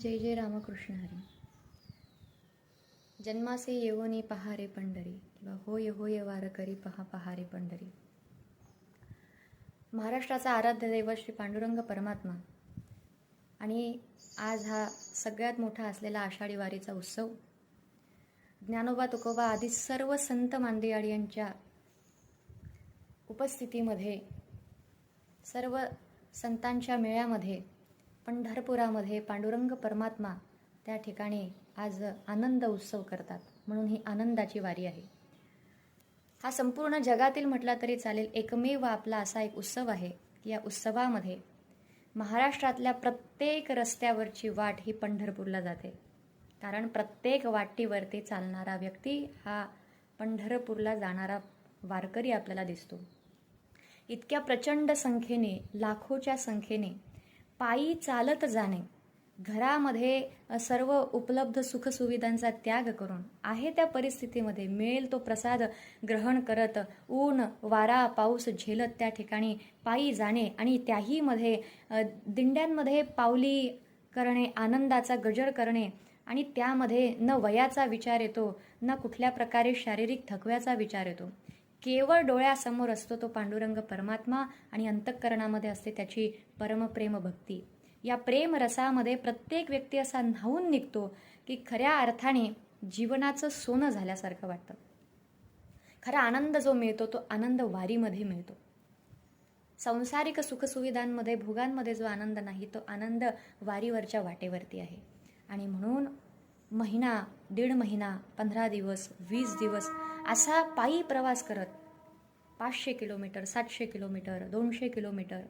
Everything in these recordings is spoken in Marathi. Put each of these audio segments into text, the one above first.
जय जय रामकृष्ण हरी. जन्मासे येवोनी पहारे पंढरी किंवा होय होय वारकरी पहा पहारे पंढरी. महाराष्ट्राचा आराध्य दैव श्री पांडुरंग परमात्मा. आणि आज हा सगळ्यात मोठा असलेला आषाढी वारीचा उत्सव. ज्ञानोबा तुकोबा आदी सर्व संत मांदियाळी यांच्या उपस्थितीमध्ये सर्व संतांच्या मेळ्यामध्ये पंढरपुरामध्ये पांडुरंग परमात्मा त्या ठिकाणी आज आनंद उत्सव करतात. म्हणून ही आनंदाची वारी आहे. हा संपूर्ण जगातील म्हटला तरी चालेल एकमेव आपला असा एक उत्सव आहे. की या उत्सवामध्ये महाराष्ट्रातल्या प्रत्येक रस्त्यावरची वाट ही पंढरपूरला जाते. कारण प्रत्येक वाटीवरती चालणारा व्यक्ती हा पंढरपूरला जाणारा वारकरी आपल्याला दिसतो. इतक्या प्रचंड संख्येने लाखोच्या संख्येने पायी चालत जाणे. घरामध्ये सर्व उपलब्ध सुखसुविधांचा त्याग करून आहे त्या परिस्थितीमध्ये मिळेल तो प्रसाद ग्रहण करत ऊन वारा पाऊस झेलत त्या ठिकाणी पायी जाणे आणि त्याहीमध्ये दिंड्यांमध्ये पावली करणे आनंदाचा गजर करणे आणि त्यामध्ये न वयाचा विचार येतो न कुठल्या प्रकारे शारीरिक थकव्याचा विचार येतो. केवळ डोळ्यासमोर असतो तो पांडुरंग परमात्मा आणि अंतःकरणामध्ये असते त्याची परमप्रेम भक्ती. या प्रेम रसामध्ये प्रत्येक व्यक्ती असा न्हावून निघतो की खऱ्या अर्थाने जीवनाचं सोनं झाल्यासारखं वाटतं. खरा आनंद जो मिळतो तो आनंद वारीमध्ये मिळतो. संसारिक सुखसुविधांमध्ये भोगांमध्ये जो आनंद नाही तो आनंद वारीवरच्या वाटेवरती आहे. आणि म्हणून महिना दीड महिना पंधरा दिवस वीस दिवस असा पायी प्रवास करत पाचशे किलोमीटर सातशे किलोमीटर दोनशे किलोमीटर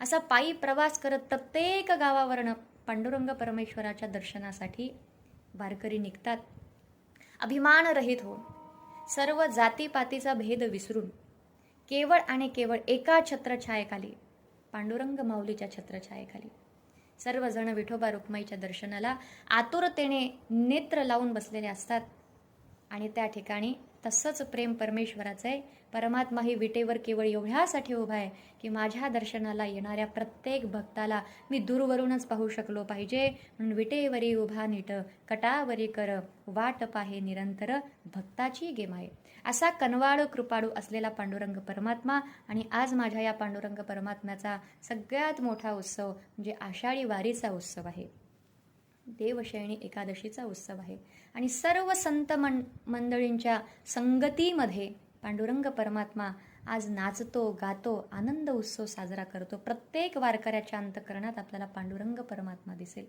असा पायी प्रवास करत प्रत्येक गावावरनं पांडुरंग परमेश्वराच्या दर्शनासाठी वारकरी निघतात. अभिमान रहित सर्व जातीपातीचा भेद विसरून केवळ आणि केवळ एका छत्रछायेखाली पांडुरंग माऊलीच्या छत्रछायेखाली सर्वजण विठोबा रुक्माईच्या दर्शनाला आतुरतेने नेत्र लावून बसलेले असतात. आणि त्या ठिकाणी तसंच प्रेम परमेश्वराचं आहे. परमात्मा ही विटेवर केवळ एवढ्यासाठी उभा आहे की माझ्या दर्शनाला येणाऱ्या प्रत्येक भक्ताला मी दूरवरूनच पाहू शकलो पाहिजे. म्हणून विटेवरी उभा नीट कटावरी कर वाट पाहे निरंतर भक्ताची गेम आहे असा कनवाळ कृपाळू असलेला पांडुरंग परमात्मा आणि आज माझ्या या पांडुरंग परमात्म्याचा सगळ्यात मोठा उत्सव म्हणजे आषाढी वारीचा उत्सव आहे. देवशयणी एकादशीचा उत्सव आहे. आणि सर्व संत मं मंडळींच्या संगतीमध्ये पांडुरंग परमात्मा आज नाचतो गातो आनंद उत्सव साजरा करतो. प्रत्येक वारकऱ्याच्या अंतकरणात आपल्याला पांडुरंग परमात्मा दिसेल.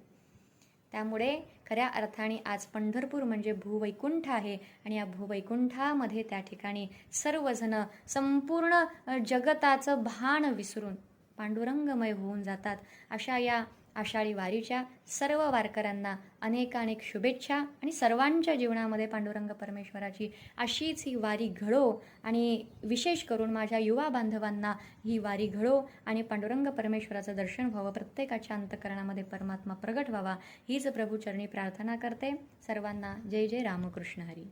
त्यामुळे खऱ्या अर्थाने आज पंढरपूर म्हणजे भूवैकुंठ आहे आणि या भूवैकुंठामध्ये त्या ठिकाणी सर्वजण संपूर्ण जगताचं भान विसरून पांडुरंगमय होऊन जातात अशा या आषाढी वारीच्या सर्व वारकऱ्यांना अनेकानेक शुभेच्छा आणि सर्वांच्या जीवनामध्ये पांडुरंग परमेश्वराची अशीच ही वारी घडो आणि विशेष करून माझ्या युवा बांधवांना ही वारी घडो आणि पांडुरंग परमेश्वराचं दर्शन व्हावं प्रत्येकाच्या अंतकरणामध्ये परमात्मा प्रगट व्हावा हीच प्रभूचरणी प्रार्थना करते. सर्वांना जय जय रामकृष्ण हरी.